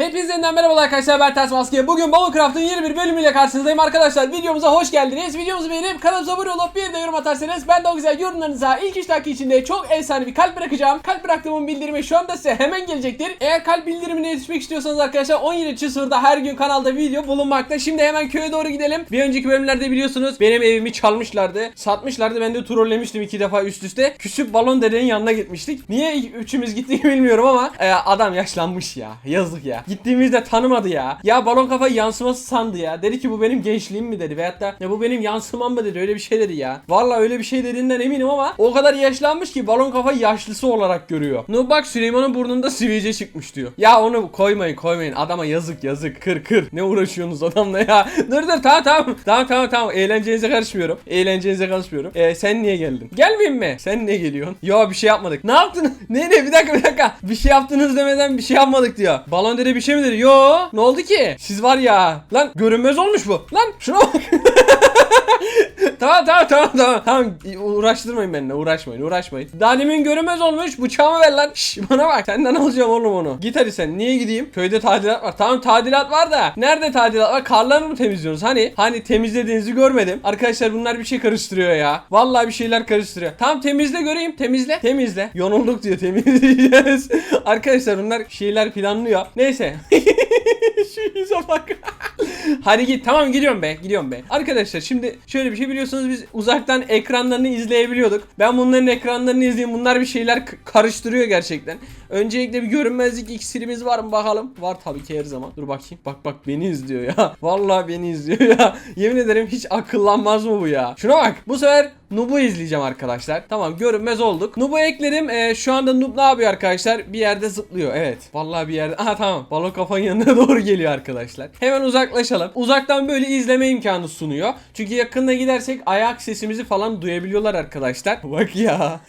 Hepinize yeniden merhabalar arkadaşlar ben Ters Maske. Bugün Ballcraft'ın yeni bir bölümüyle karşınızdayım arkadaşlar. Videomuza hoş geldiniz. Videomuzu beğenip kanalımıza abone olup bir de yorum atarsanız ben de o güzel yorumlarınıza ilk 3 dakika içinde çok efsane bir kalp bırakacağım. Kalp bıraktığımın bildirimi şu anda size hemen gelecektir. Eğer kalp bildirimine yetişmek istiyorsanız arkadaşlar 17.00'da her gün kanalda video bulunmakta. Şimdi hemen köye doğru gidelim. Bir önceki bölümlerde biliyorsunuz benim evimi çalmışlardı. Satmışlardı. Ben de trollemiştim iki defa üst üste. Küçük balon dedenin yanına gitmiştik. Niye üçümüz gittik bilmiyorum ama e, adam yaşlanmış ya. Yazık ya. Gittiğimizde tanımadı ya. Ya balon kafa yansıması sandı ya. Dedi ki bu benim gençliğim mi dedi. Veyahut da ya bu benim yansımam mı dedi. Öyle bir şey dedi ya. Vallahi öyle bir şey dediğinden eminim ama o kadar yaşlanmış ki balon kafa yaşlısı olarak görüyor. No bak Süleyman'ın burnunda sivilce çıkmış diyor. Ya onu koymayın koymayın. Adama yazık yazık. Kır kır. Ne uğraşıyorsunuz adamla ya. dur dur tamam tamam. Tamam tamam tamam. Eğlencenize karışmıyorum. Eğlencenize karışmıyorum. Ee, sen niye geldin? Gelmeyeyim mi? Sen niye geliyorsun? Yo bir şey yapmadık. Ne yaptın? ne ne bir dakika bir dakika. Bir şey yaptınız demeden bir şey yapmadık diyor. Balon dede bir şey mi dedi? Yo ne oldu ki? Siz var ya. Lan görünmez olmuş bu. Lan şuna bak. tamam tamam tamam tamam. Tamam uğraştırmayın benimle uğraşmayın uğraşmayın. Daha görünmez olmuş bıçağımı ver lan. Şş, bana bak senden alacağım oğlum onu. Git hadi sen niye gideyim? Köyde tadilat var. Tamam tadilat var da. Nerede tadilat var? Karlarını mı temizliyorsunuz? Hani? Hani temizlediğinizi görmedim. Arkadaşlar bunlar bir şey karıştırıyor ya. Vallahi bir şeyler karıştırıyor. Tamam temizle göreyim. Temizle. Temizle. Yonulduk diyor temizleyeceğiz. Arkadaşlar bunlar şeyler planlıyor. Neyse. Yüze bak. Hadi git tamam gidiyorum be gidiyorum be. Arkadaşlar şimdi şöyle bir şey biliyorsunuz biz uzaktan ekranlarını izleyebiliyorduk. Ben bunların ekranlarını izleyeyim bunlar bir şeyler karıştırıyor gerçekten. Öncelikle bir görünmezlik iksirimiz var mı bakalım. Var tabii ki her zaman. Dur bakayım. Bak bak beni izliyor ya. Vallahi beni izliyor ya. Yemin ederim hiç akıllanmaz mı bu ya? Şuna bak. Bu sefer Nub'u izleyeceğim arkadaşlar. Tamam görünmez olduk. Nub'u ekledim. Ee, şu anda Nub ne yapıyor arkadaşlar? Bir yerde zıplıyor. Evet. Vallahi bir yerde. Aha tamam. Balon kafanın yanına doğru geliyor arkadaşlar. Hemen uzaklaşalım. Uzaktan böyle izleme imkanı sunuyor. Çünkü yakında gidersek ayak sesimizi falan duyabiliyorlar arkadaşlar. Bak ya.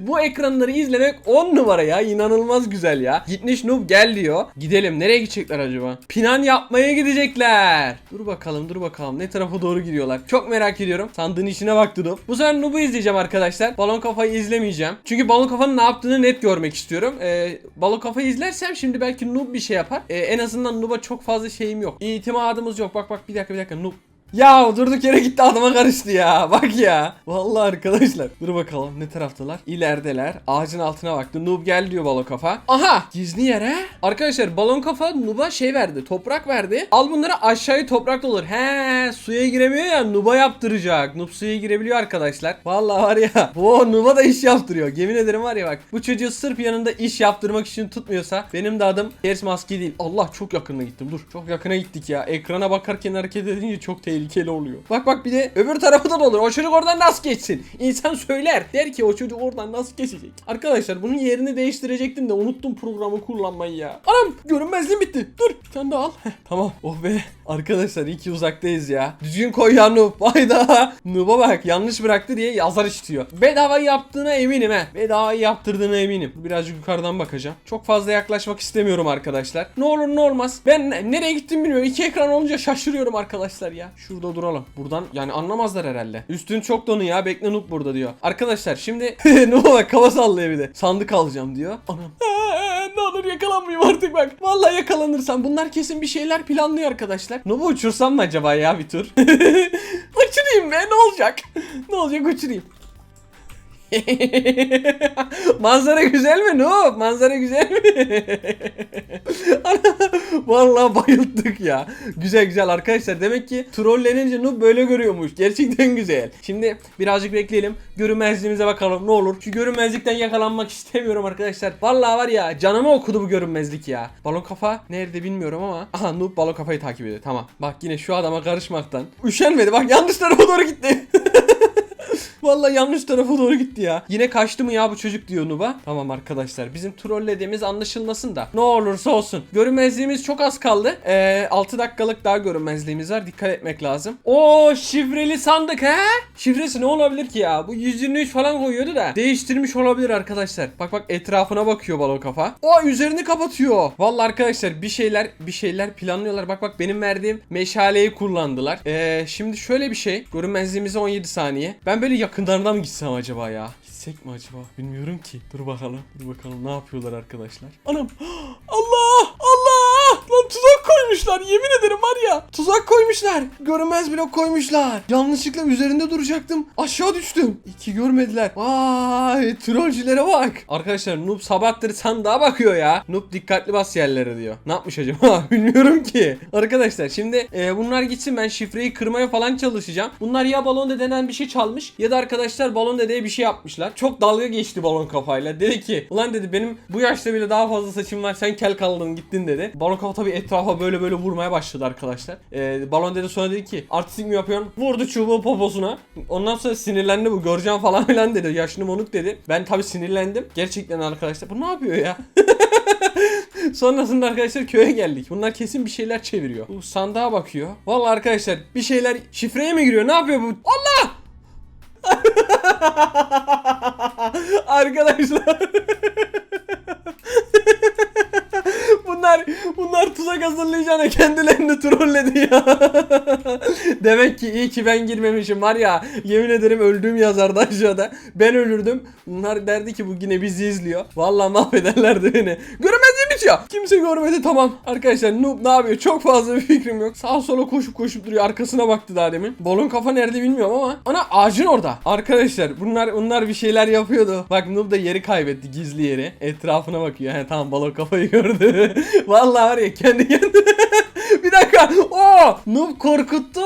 Bu ekranları izlemek 10 numara ya. inanılmaz güzel ya. Gitmiş Noob gel diyor. Gidelim. Nereye gidecekler acaba? Plan yapmaya gidecekler. Dur bakalım dur bakalım. Ne tarafa doğru gidiyorlar? Çok merak ediyorum. Sandığın içine baktı Noob. Bu sefer Noob'u izleyeceğim arkadaşlar. Balon kafayı izlemeyeceğim. Çünkü balon kafanın ne yaptığını net görmek istiyorum. Ee, balon kafayı izlersem şimdi belki Noob bir şey yapar. Ee, en azından Noob'a çok fazla şeyim yok. İtimadımız yok. Bak bak bir dakika bir dakika Noob. Ya durduk yere gitti adama karıştı ya. Bak ya. Vallahi arkadaşlar. Dur bakalım ne taraftalar? İlerideler. Ağacın altına baktı. Noob gel diyor balon kafa. Aha gizli yere. Arkadaşlar balon kafa Noob'a şey verdi. Toprak verdi. Al bunları aşağıya toprak olur. He suya giremiyor ya Noob'a yaptıracak. Noob suya girebiliyor arkadaşlar. Vallahi var ya. O Noob'a da iş yaptırıyor. Yemin ederim var ya bak. Bu çocuğu sırf yanında iş yaptırmak için tutmuyorsa benim de adım Ters maske değil. Allah çok yakına gittim. Dur. Çok yakına gittik ya. Ekrana bakarken hareket edince çok tehlikeli oluyor. Bak bak bir de öbür tarafta da olur. O çocuk oradan nasıl geçsin? İnsan söyler. Der ki o çocuk oradan nasıl geçecek? Arkadaşlar bunun yerini değiştirecektim de unuttum programı kullanmayı ya. Anam görünmezliğim bitti. Dur bir tane daha al. Heh, tamam. Oh be. Arkadaşlar iyi ki uzaktayız ya. Düzgün koy ya Noob. Hayda. Noob'a bak yanlış bıraktı diye yazar istiyor. Bedava yaptığına eminim he. Bedava yaptırdığına eminim. Birazcık yukarıdan bakacağım. Çok fazla yaklaşmak istemiyorum arkadaşlar. Ne olur ne olmaz. Ben nereye gittim bilmiyorum. İki ekran olunca şaşırıyorum arkadaşlar ya. Şurada duralım. Buradan yani anlamazlar herhalde. Üstün çok donu ya. Bekle Noob burada diyor. Arkadaşlar şimdi Noob'a bak kafa sallıyor bir de. Sandık alacağım diyor. Anam. ne olur yakalanmayayım artık bak. Vallahi yakalanırsam bunlar kesin bir şeyler planlıyor arkadaşlar. Noob'u uçursam mı acaba ya bir tur? uçurayım be ne olacak? Ne olacak uçurayım. Manzara güzel mi Noob? Manzara güzel mi? Vallahi bayıldık ya. Güzel güzel arkadaşlar. Demek ki trollenince Noob böyle görüyormuş. Gerçekten güzel. Şimdi birazcık bekleyelim. Görünmezliğimize bakalım ne olur. Şu görünmezlikten yakalanmak istemiyorum arkadaşlar. Vallahi var ya canımı okudu bu görünmezlik ya. Balon kafa nerede bilmiyorum ama. Aha Noob balon kafayı takip ediyor. Tamam. Bak yine şu adama karışmaktan. Üşenmedi. Bak yanlış tarafa doğru gitti. Vallahi yanlış tarafa doğru gitti ya. Yine kaçtı mı ya bu çocuk diyor Nuba. Tamam arkadaşlar bizim trollediğimiz anlaşılmasın da. Ne olursa olsun. Görünmezliğimiz çok az kaldı. Ee, 6 dakikalık daha görünmezliğimiz var. Dikkat etmek lazım. O şifreli sandık he? Şifresi ne olabilir ki ya? Bu 123 falan koyuyordu da. Değiştirmiş olabilir arkadaşlar. Bak bak etrafına bakıyor balon kafa. O üzerini kapatıyor. Vallahi arkadaşlar bir şeyler bir şeyler planlıyorlar. Bak bak benim verdiğim meşaleyi kullandılar. Ee, şimdi şöyle bir şey. Görünmezliğimize 17 saniye. Ben böyle yakınlarına mı gitsem acaba ya? Gitsek mi acaba? Bilmiyorum ki. Dur bakalım. Dur bakalım ne yapıyorlar arkadaşlar. Anam. Allah! Koymuşlar. Yemin ederim var ya. Tuzak koymuşlar. Görünmez blok koymuşlar. Yanlışlıkla üzerinde duracaktım. Aşağı düştüm. İki görmediler. Vay trollcilere bak. Arkadaşlar Noob sabahtır sandığa bakıyor ya. Noob dikkatli bas yerlere diyor. Ne yapmış acaba? Bilmiyorum ki. Arkadaşlar şimdi e, bunlar gitsin ben şifreyi kırmaya falan çalışacağım. Bunlar ya balon denen bir şey çalmış ya da arkadaşlar balon dedeye bir şey yapmışlar. Çok dalga geçti balon kafayla. Dedi ki ulan dedi benim bu yaşta bile daha fazla saçım var sen kel kaldın gittin dedi. Balon kafa tabii etrafa böyle böyle vurmaya başladı arkadaşlar. E, balon dede sonra dedi ki artistik mi yapıyorsun? Vurdu çubuğu poposuna. Ondan sonra sinirlendi bu göreceğim falan filan dedi. Yaşlı monuk dedi. Ben tabii sinirlendim. Gerçekten arkadaşlar bu ne yapıyor ya? Sonrasında arkadaşlar köye geldik. Bunlar kesin bir şeyler çeviriyor. Bu sandığa bakıyor. Vallahi arkadaşlar bir şeyler şifreye mi giriyor? Ne yapıyor bu? Allah! arkadaşlar. Bunlar bunlar tuzak hazırlayacağına kendilerini trolledi ya. Demek ki iyi ki ben girmemişim var ya. Yemin ederim öldüğüm yazardı aşağıda. Ben ölürdüm. Bunlar derdi ki bu yine bizi izliyor. Vallahi mahvederlerdi beni. Bitiyor. Kimse görmedi tamam. Arkadaşlar Noob ne yapıyor? Çok fazla bir fikrim yok. Sağa sola koşup koşup duruyor. Arkasına baktı daha demin. Balon kafa nerede bilmiyorum ama. Ana ağacın orada. Arkadaşlar bunlar bunlar bir şeyler yapıyordu. Bak Noob da yeri kaybetti gizli yeri. Etrafına bakıyor. He tamam balon kafayı gördü. Vallahi var ya kendi kendine. Oo! Noob korkuttu.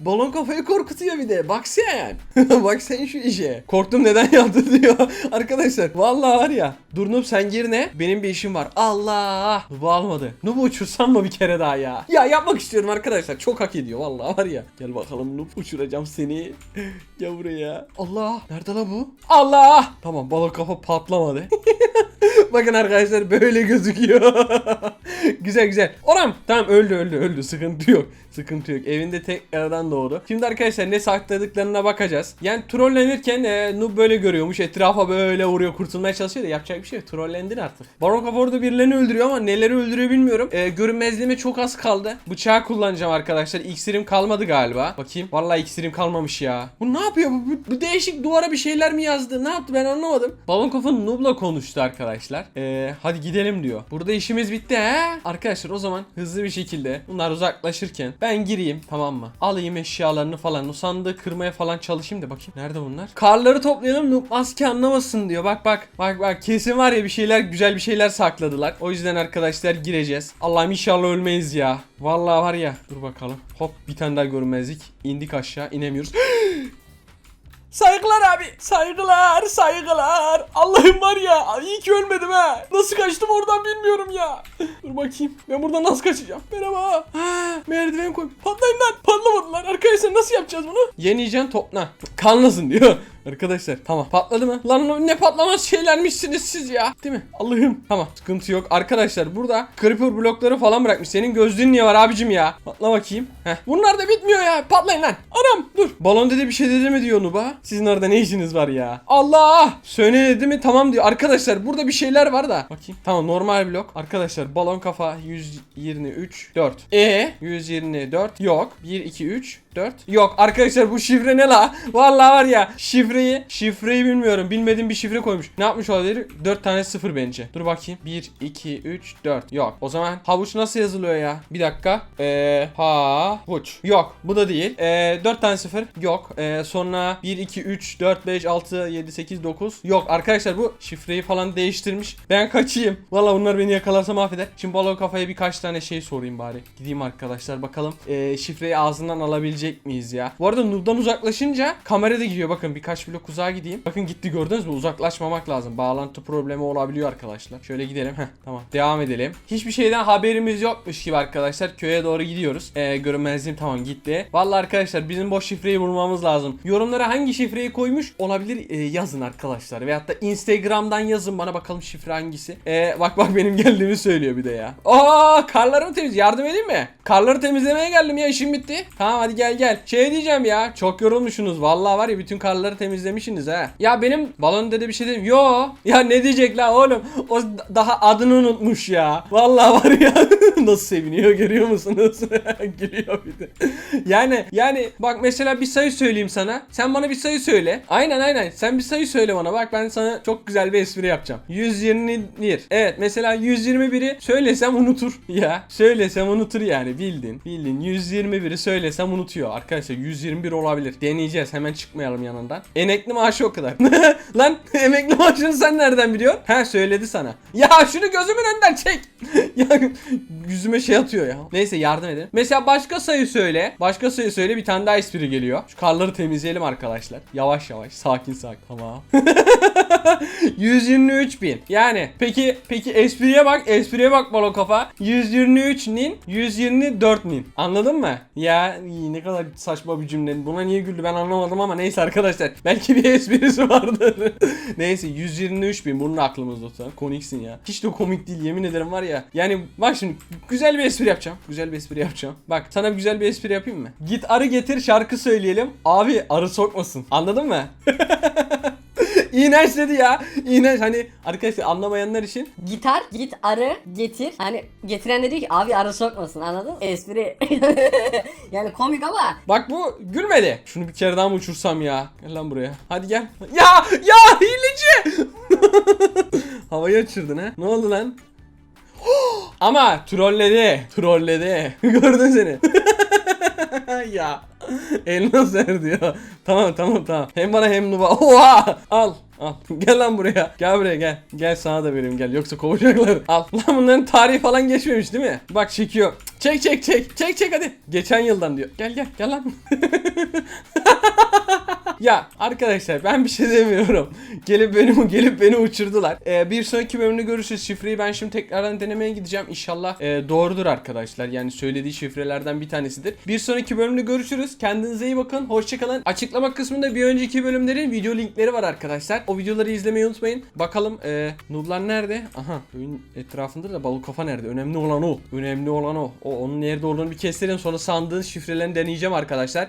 Balon kafayı korkutuyor bir de. Bak sen. Bak sen şu işe. Korktum neden yaptı diyor. Arkadaşlar vallahi var ya. Dur Noob sen gir ne? Benim bir işim var. Allah. Noob'u almadı. Noob'u uçursam mı bir kere daha ya? Ya yapmak istiyorum arkadaşlar. Çok hak ediyor vallahi var ya. Gel bakalım Noob uçuracağım seni. Gel buraya. Allah. Nerede la bu? Allah. Tamam balon kafa patlamadı. Bakın arkadaşlar böyle gözüküyor. güzel güzel. Oram. Tamam öldü öldü öldü. Sıkıntı yok. Sıkıntı yok. Evinde tekrardan doğdu. Şimdi arkadaşlar ne sakladıklarına bakacağız. Yani trollenirken e, Noob böyle görüyormuş. Etrafa böyle vuruyor kurtulmaya çalışıyor da yapacak bir şey yok. Trollendin artık. Baron kafa orada birilerini öldürüyor ama neleri öldürüyor bilmiyorum. E, görünmezliğime çok az kaldı. Bıçağı kullanacağım arkadaşlar. İksirim kalmadı galiba. Bakayım. Vallahi iksirim kalmamış ya. Bu ne yapıyor? Bu, bu, bu değişik duvara bir şeyler mi yazdı? Ne yaptı ben anlamadım. Balon kafa Noob'la konuştu arkadaşlar. E, hadi gidelim diyor. Burada işimiz bitti he. Arkadaşlar o zaman hızlı bir şekilde bunlar uzaklaşırken ben gireyim tamam mı? Alayım eşyalarını falan. O sandığı kırmaya falan çalışayım da bakayım. Nerede bunlar? Karları toplayalım. Noob maske anlamasın diyor. Bak bak. Bak bak. Kesin var ya bir şeyler güzel bir şeyler sakladılar. O yüzden arkadaşlar gireceğiz. Allah'ım inşallah ölmeyiz ya. Vallahi var ya. Dur bakalım. Hop bir tane daha görünmezlik. İndik aşağı. inemiyoruz. Saygılar abi. Saygılar, saygılar. Allah'ım var ya. iyi ki ölmedim ha. Nasıl kaçtım oradan bilmiyorum ya. Dur bakayım. Ben buradan nasıl kaçacağım? Merhaba. Ha, merdiven koy. Patlayın lan. Patlamadılar. Arkadaşlar nasıl yapacağız bunu? Yeniyeceksin topla. Kanlasın diyor. Arkadaşlar tamam patladı mı? Lan ne patlamaz şeylermişsiniz siz ya. Değil mi? Allah'ım. Tamam sıkıntı yok. Arkadaşlar burada creeper blokları falan bırakmış. Senin gözlüğün niye var abicim ya? Patla bakayım. Heh. Bunlar da bitmiyor ya. Patlayın lan. Anam dur. Balon dedi bir şey dedi mi diyor Nuba? Sizin orada ne işiniz var ya? Allah! Söyle dedi mi? Tamam diyor. Arkadaşlar burada bir şeyler var da. Bakayım. Tamam normal blok. Arkadaşlar balon kafa 123 4. E 124 yok. 1 2 3 4 yok. Arkadaşlar bu şifre ne la? Vallahi var ya şifreyi şifreyi bilmiyorum. Bilmediğim bir şifre koymuş. Ne yapmış olabilir? 4 tane 0 bence. Dur bakayım. 1 2 3 4. Yok. O zaman havuç nasıl yazılıyor ya? Bir dakika. Eee havuç. Yok. Bu da değil. Eee 4 tane 0. Yok. Eee sonra 1 2 3 4 5 6 7 8 9. Yok arkadaşlar bu şifreyi falan değiştirmiş. Ben kaçayım. Valla bunlar beni yakalarsa mahveder. Şimdi balon kafaya birkaç tane şey sorayım bari. Gideyim arkadaşlar bakalım. Eee şifreyi ağzından alabilecek miyiz ya? Bu arada Noob'dan uzaklaşınca kamera da gidiyor. Bakın birkaç blok uzağa gideyim. Bakın gitti gördünüz mü? Uzaklaşmamak lazım. Bağlantı problemi olabiliyor arkadaşlar. Şöyle gidelim. Heh, tamam. Devam edelim. Hiçbir şeyden haberimiz yokmuş gibi arkadaşlar. Köye doğru gidiyoruz. Ee, görünmezliğim tamam gitti. Vallahi arkadaşlar bizim boş şifreyi bulmamız lazım. Yorumlara hangi şifreyi koymuş olabilir e, yazın arkadaşlar. Veyahut da Instagram'dan yazın bana bakalım şifre hangisi. Ee, bak bak benim geldiğimi söylüyor bir de ya. Aa karlarımı temiz. Yardım edeyim mi? Karları temizlemeye geldim ya işim bitti. Tamam hadi gel gel. Şey diyeceğim ya. Çok yorulmuşsunuz. Vallahi var ya bütün karları temizlemişsiniz ha. Ya benim balon dedi bir şey dedim. Yo. Ya ne diyecek la oğlum? O daha adını unutmuş ya. Vallahi var ya. Nasıl seviniyor görüyor musunuz? Gülüyor bir de. Yani yani bak mesela bir sayı söyleyeyim sana. Sen bana bir sayı söyle. Aynen aynen. Sen bir sayı söyle bana. Bak ben sana çok güzel bir espri yapacağım. 121. Evet mesela 121'i söylesem unutur. Ya söylesem unutur yani bildin. Bildin. 121'i söylesem unutuyor. Arkadaşlar 121 olabilir. Deneyeceğiz. Hemen çıkmayalım yanından. Emekli maaşı o kadar. Lan emekli maaşını sen nereden biliyorsun? Ha söyledi sana. Ya şunu gözümün önünden çek. ya yüzüme şey atıyor ya. Neyse yardım edin. Mesela başka sayı söyle. Başka sayı söyle bir tane daha espri geliyor. Şu karları temizleyelim arkadaşlar. Yavaş yavaş. Sakin sakin. Tamam. 123 bin. Yani peki peki espriye bak. Espriye bak balo kafa. 123 nin 124 nin. Anladın mı? Ya ne kadar saçma bir cümle. Buna niye güldü ben anlamadım ama neyse arkadaşlar. Belki bir esprisi vardır. neyse 123 bin. Bunun aklımızda tutalım. Komiksin ya. Hiç de komik değil yemin ederim var ya. Yani bak şimdi güzel bir espri yapacağım. Güzel bir espri yapacağım. Bak sana güzel bir espri yapayım mı? Git arı getir şarkı söyleyelim. Abi arı sokmasın. Anladın mı? İğrenç dedi ya. İğrenç hani arkadaşlar anlamayanlar için Gitar git arı getir. Hani getiren de diyor ki abi arı sokmasın anladın mı? Espri. yani komik ama Bak bu gülmedi. Şunu bir kere daha mı uçursam ya? Gel lan buraya. Hadi gel. Ya ya hileci. Havayı uçurdun ha. Ne oldu lan? Ama trolledi. Trolledi. Gördün seni. ya. Elmas ver diyor. Tamam tamam tamam. Hem bana hem Nuba. Oha! Al. Al. Gel lan buraya. Gel buraya gel. Gel sana da vereyim gel. Yoksa kovacaklar. Al. Lan bunların tarihi falan geçmemiş değil mi? Bak çekiyor. Çek çek çek. Çek çek hadi. Geçen yıldan diyor. Gel gel. Gel lan. Ya arkadaşlar ben bir şey demiyorum. Gelip beni gelip beni uçurdular. Ee, bir sonraki bölümde görüşürüz. Şifreyi ben şimdi tekrardan denemeye gideceğim. İnşallah e, doğrudur arkadaşlar. Yani söylediği şifrelerden bir tanesidir. Bir sonraki bölümde görüşürüz. Kendinize iyi bakın. Hoşçakalın. Açıklama kısmında bir önceki bölümlerin video linkleri var arkadaşlar. O videoları izlemeyi unutmayın. Bakalım e, nooblar nerede? Aha köyün etrafında da balık kafa nerede? Önemli olan o. Önemli olan o. O onun nerede olduğunu bir kestirelim. Sonra sandığın şifrelerini deneyeceğim arkadaşlar.